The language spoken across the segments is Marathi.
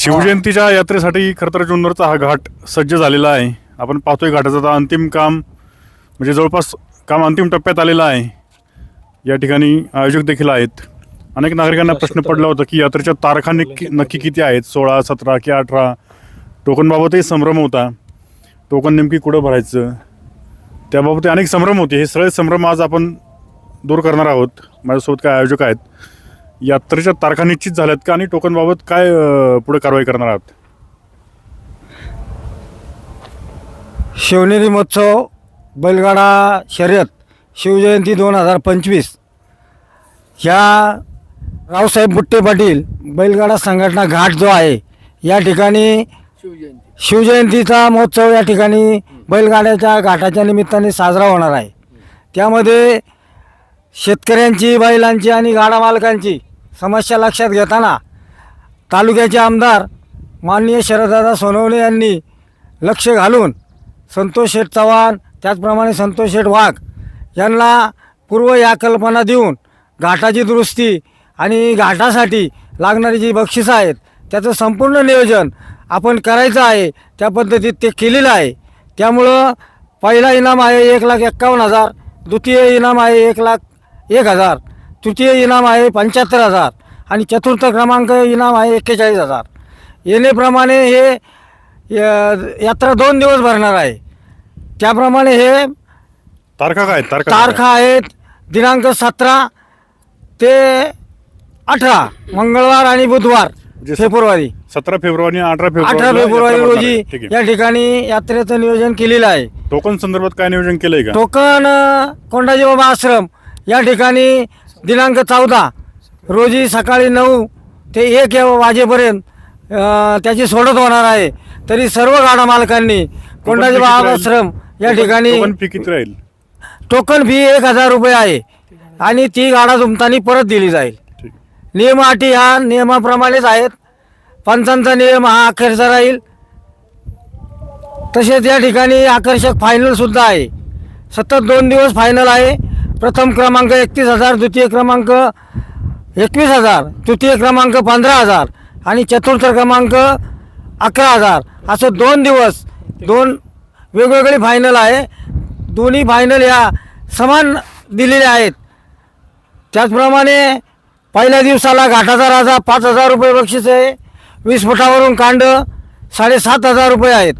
शिवजयंतीच्या यात्रेसाठी खरं तर जुन्नरचा हा घाट सज्ज झालेला आहे. आपण पाहतोय घाटाचं आता अंतिम काम म्हणजे जवळपास काम अंतिम टप्प्यात आलेलं आहे. या ठिकाणी आयोजक देखील आहेत. अनेक नागरिकांना प्रश्न पडला होता की यात्रेच्या तारखा नक्की नक्की किती आहेत? सोळा सतरा की अठरा? टोकनबाबतही संभ्रम होता. टोकन नेमकी कुठं भरायचं? त्याबाबत अनेक संभ्रम होते. हे सगळे संभ्रम आज आपण दूर करणार आहोत. माझ्यासोबत काय आयोजक आहेत? यात्रेच्या तारखा निश्चित झाल्यात का? आणि टोकनबाबत काय पुढे कारवाई करणार आहात? शिवनेरी महोत्सव बैलगाडा शर्यत शिवजयंती दोन हजार पंचवीस. ह्या रावसाहेब बुट्टे पाटील बैलगाडा संघटना घाट जो आहे या ठिकाणी शिवजयंतीचा महोत्सव या ठिकाणी बैलगाड्याच्या घाटाच्या निमित्ताने साजरा होणार आहे. त्यामध्ये शेतकऱ्यांची बैलांची आणि गाडा मालकांची समस्या लक्षात घेताना तालुक्याचे आमदार माननीय शरददादा सोनवणे यांनी लक्ष घालून संतोष शेठ चव्हाण त्याचप्रमाणे संतोष शेठ वाघ यांना पूर्व या कल्पना देऊन घाटाची दुरुस्ती आणि घाटासाठी लागणारी जी बक्षिसं आहेत त्याचं संपूर्ण नियोजन आपण करायचं आहे त्या पद्धतीत ते केलेलं आहे. त्यामुळं पहिला इनाम आहे एक लाख एक्कावन्न हजार द्वितीय इनाम आहे एक लाख एक हजार. तृतीय इनाम आहे पंच्याहत्तर हजार आणि चतुर्थ क्रमांक इनाम आहे एक्केचाळीस हजार. येणेप्रमाणे हे य- यात्रा दोन दिवस भरणार आहे. त्याप्रमाणे हे तारखा काय तारखा आहेत? दिनांक सतरा ते अठरा मंगळवार आणि बुधवार फेब्रुवारी. सतरा फेब्रुवारी अठरा फेब्रुवारी अठरा फेब्रुवारी रोजी या ठिकाणी यात्रेचं नियोजन केलेलं आहे. टोकन संदर्भात काय नियोजन केलंय का? टोकन कोंडाजी बाबा आश्रम या ठिकाणी दिनांक चौदा रोजी सकाळी नऊ ते एक वाजेपर्यंत त्याची सोडत होणार आहे. तरी सर्व गाडा मालकांनी कोंडाजी? आश्रम या ठिकाणी टोकन फी किती राहील. टोकन फी एक हजार रुपये आहे आणि ती गाडा तुमतानी परत दिली जाईल. नियम अटी ह्या नियमाप्रमाणेच आहेत. पंचांचा नियम हा अखेरचा राहील. तसेच या ठिकाणी आकर्षक फायनल सुद्धा आहे. सतत दोन दिवस फायनल आहे. प्रथम क्रमांक एकतीस हजार द्वितीय क्रमांक एकवीस हजार तृतीय क्रमांक पंधरा हजार आणि चतुर्थ क्रमांक अकरा हजार. असं दोन दिवस दोन वेगवेगळी फायनल आहे. दोन्ही फायनल ह्या समान दिलेल्या आहेत. त्याचप्रमाणे पहिल्या दिवसाला घाटाचा राजा पाच हजार रुपये बक्षीस आहे. वीस फुटावरून कांड साडेसात हजार रुपये आहेत.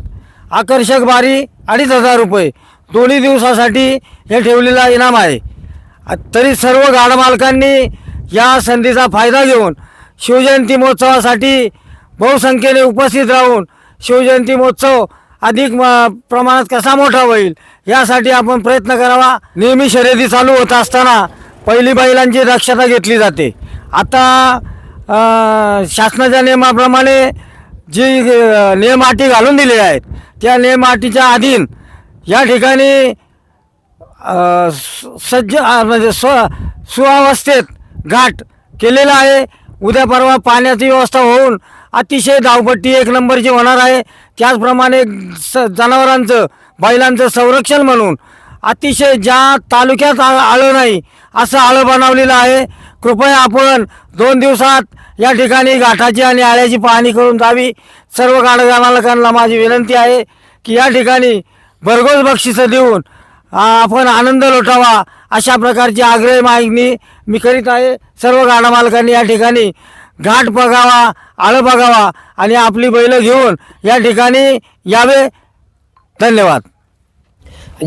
आकर्षक बारी अडीच हजार रुपये. दोन्ही दिवसासाठी हे ठेवलेला इनाम आहे. तरी सर्व गाडमालकांनी या संधीचा फायदा घेऊन शिवजयंती महोत्सवासाठी बहुसंख्येने उपस्थित राहून शिवजयंती महोत्सव अधिक म- प्रमाणात कसा मोठा होईल यासाठी आपण प्रयत्न करावा. नेहमी शर्यती चालू होत असताना पहिली बैलांची दक्षता घेतली जाते. आता शासनाच्या नियमाप्रमाणे जी नियम अटी घालून दिलेल्या आहेत त्या नियम अटीच्या अधीन या ठिकाणी सज्ज म्हणजे स्व सुअवस्थेत घाट केलेला आहे. उद्या परवा पाण्याची व्यवस्था होऊन अतिशय धावपट्टी एक नंबरची होणार आहे. त्याचप्रमाणे स जनावरांचं बैलांचं संरक्षण म्हणून अतिशय ज्या तालुक्यात आ- आलं नाही असं आळं बनवलेलं आहे. कृपया आपण दोन दिवसात या ठिकाणी घाटाची आणि आळ्याची पाहणी करून जावी. सर्व गाडगा मालकांना माझी विनंती आहे की या ठिकाणी भरघोस बक्षिसं देऊन आपण आनंद लोटावा अशा प्रकारची आग्रही मागणी मी करीत आहे. सर्व गाडामालकांनी या ठिकाणी घाट बघावा आळं बघावा आणि आपली बैलं घेऊन या ठिकाणी यावे. धन्यवाद.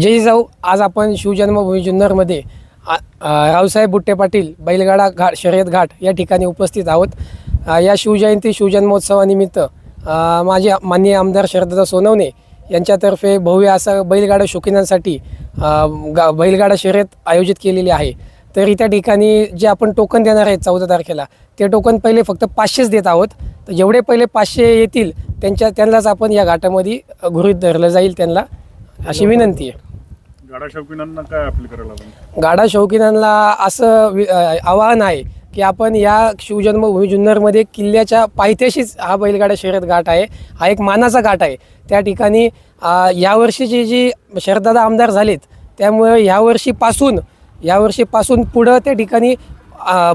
जय जाऊ. आज आपण शिवजन्मभूमी जुन्नरमध्ये रावसाहेब बुट्टे पाटील बैलगाडा घाट शर्यत घाट या ठिकाणी उपस्थित आहोत. या शिवजयंती शिवजन्मोत्सवानिमित्त माझे माननीय आमदार शरदा सोनवणे यांच्यातर्फे भव्य असा बैलगाडा शौकीनांसाठी गा बैलगाडा शर्यत आयोजित केलेली आहे. तरी त्या ठिकाणी जे आपण टोकन देणार आहेत चौदा तारखेला ते टोकन पहिले फक्त पाचशेच देत आहोत. तर जेवढे पहिले पाचशे येतील त्यांच्या त्यांनाच आपण या घाटामध्ये गृहीत धरलं जाईल त्यांना. अशी विनंती आहे. गाडा शौकीनांना काय अपील करायला गाडा शौकीनांना असं आवाहन आहे की आपण या शिवजन्मभूमी जुन्नरमध्ये किल्ल्याच्या पायथ्याशीच हा बैलगाडा शर्यत घाट आहे. हा एक मानाचा घाट आहे. त्या ठिकाणी अ, यावर्षीचे जी शरदादा आमदार झालेत त्यामुळे यावर्षीपासून यावर्षीपासून पुढं त्या ठिकाणी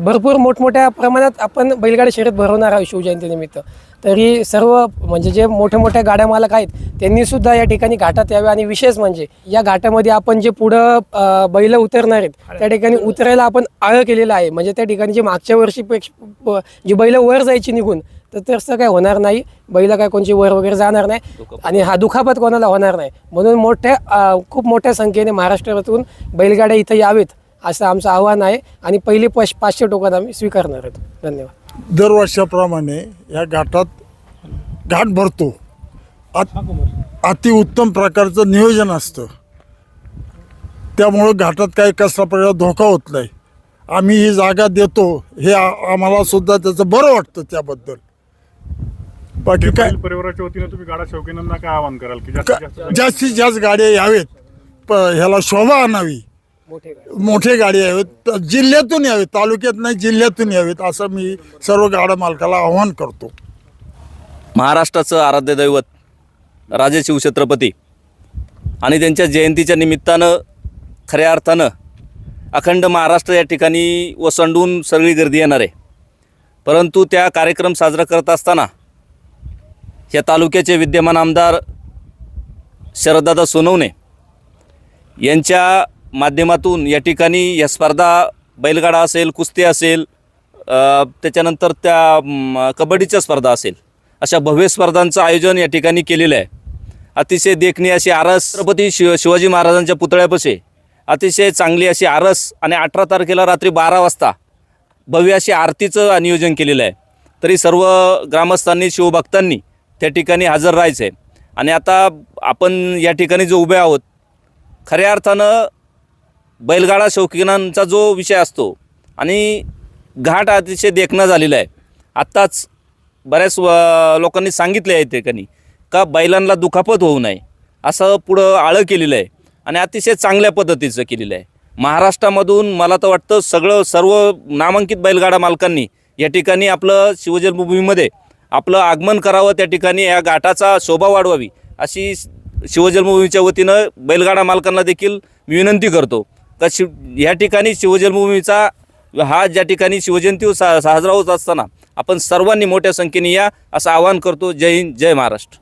भरपूर मोठमोठ्या प्रमाणात आपण बैलगाडी शर्यत भरवणार आहोत शिवजयंतीनिमित्त. तरी सर्व म्हणजे जे मोठे मोठे गाड्या मालक आहेत त्यांनी सुद्धा या ठिकाणी घाटात यावे आणि विशेष म्हणजे या घाटामध्ये आपण जे पुढं बैल उतरणार आहेत त्या ठिकाणी उतरायला आपण आळ केलेलं आहे. म्हणजे त्या ठिकाणी जे मागच्या वर्षीपेक्षा जी बैल वर जायची निघून तर तसं काय होणार नाही. बैल काय कोणची वर वगैरे जाणार नाही आणि हा दुखापत कोणाला होणार नाही. म्हणून मोठ्या खूप मोठ्या संख्येने महाराष्ट्रातून बैलगाड्या इथं यावेत. असं आमचं आव्हान आहे आणि पहिली पाच पाचशे टोकन आम्ही स्वीकारणार आहोत. धन्यवाद. दरवर्षाप्रमाणे या घाटात घाट भरतो. अत अतिउत्तम प्रकारचं नियोजन असतं. त्यामुळं घाटात काही कसला प्रकार धोका होत नाही. आम्ही ही जागा देतो. हे आ- आम्हाला सुद्धा त्याचं बरं वाटतं त्याबद्दल. बाकी काय? बैल परिवाराच्या वतीने तुम्ही गाडा शौकीनांना काय आवाहन कराल की जास्तीत जास्त का- जास्तीत जास्त गाड्या यावेत. प ह्याला शोभा आणावी. मोठे मोठे गाडी यावेत. त- जिल्ह्यातून यावेत तालुक्यात नाही जिल्ह्यातून यावेत असं मी सर्व गाडा मालकाला आव्हान करतो. महाराष्ट्राचं आराध्य दैवत राजे शिवछत्रपती आणि त्यांच्या जयंतीच्या निमित्तानं खऱ्या अर्थानं अखंड महाराष्ट्र या ठिकाणी ओसंडून सगळी गर्दी येणार आहे. परंतु त्या कार्यक्रम साजरा करत असताना या तालुक्याचे विद्यमान आमदार शरददादा सोनवणे यांच्या माध्यमातून या ठिकाणी या स्पर्धा बैलगाडा असेल कुस्ती असेल त्याच्यानंतर त्या कबड्डीच्या स्पर्धा असेल. अशा भव्य स्पर्धांचं आयोजन या ठिकाणी केलेलं आहे. अतिशय देखणी अशी आरस छत्रपती शिव शिवाजी महाराजांच्या पुतळ्यापाशी. अतिशय चांगली अशी आरस आणि अठरा तारखेला रात्री बारा वाजता भव्य अशी आरतीचं नियोजन केलेलं आहे. तरी सर्व ग्रामस्थांनी शिवभक्तांनी त्या ठिकाणी हजर राहायचं आहे आणि आता आपण या ठिकाणी जो उभे आहोत खऱ्या अर्थानं बैलगाडा शौकीनांचा जो विषय असतो आणि घाट अतिशय देखणा झालेला आहे. आत्ताच बऱ्याच लोकांनी सांगितले आहे ठिकाणी का बैलांना दुखापत होऊ नये असं पुढं आळं केलेलं आहे आणि अतिशय चांगल्या पद्धतीचं केलेलं आहे. महाराष्ट्रामधून मला तर वाटतं सगळं सर्व नामांकित बैलगाडा मालकांनी या ठिकाणी आपलं शिवजन्मभूमीमध्ये आपलं आगमन करावं त्या ठिकाणी या घाटाचा शोभा वाढवावी अशी शिवजन्मभूमीच्या वतीनं बैलगाडा मालकांना देखील विनंती करतो. का शिव ह्या ठिकाणी शिवजन्मभूमीचा हा ज्या ठिकाणी शिवजयंती सा साजरा होत असताना आपण सर्वांनी मोठ्या संख्येने या असं आवाहन करतो. जय हिंद जय महाराष्ट्र.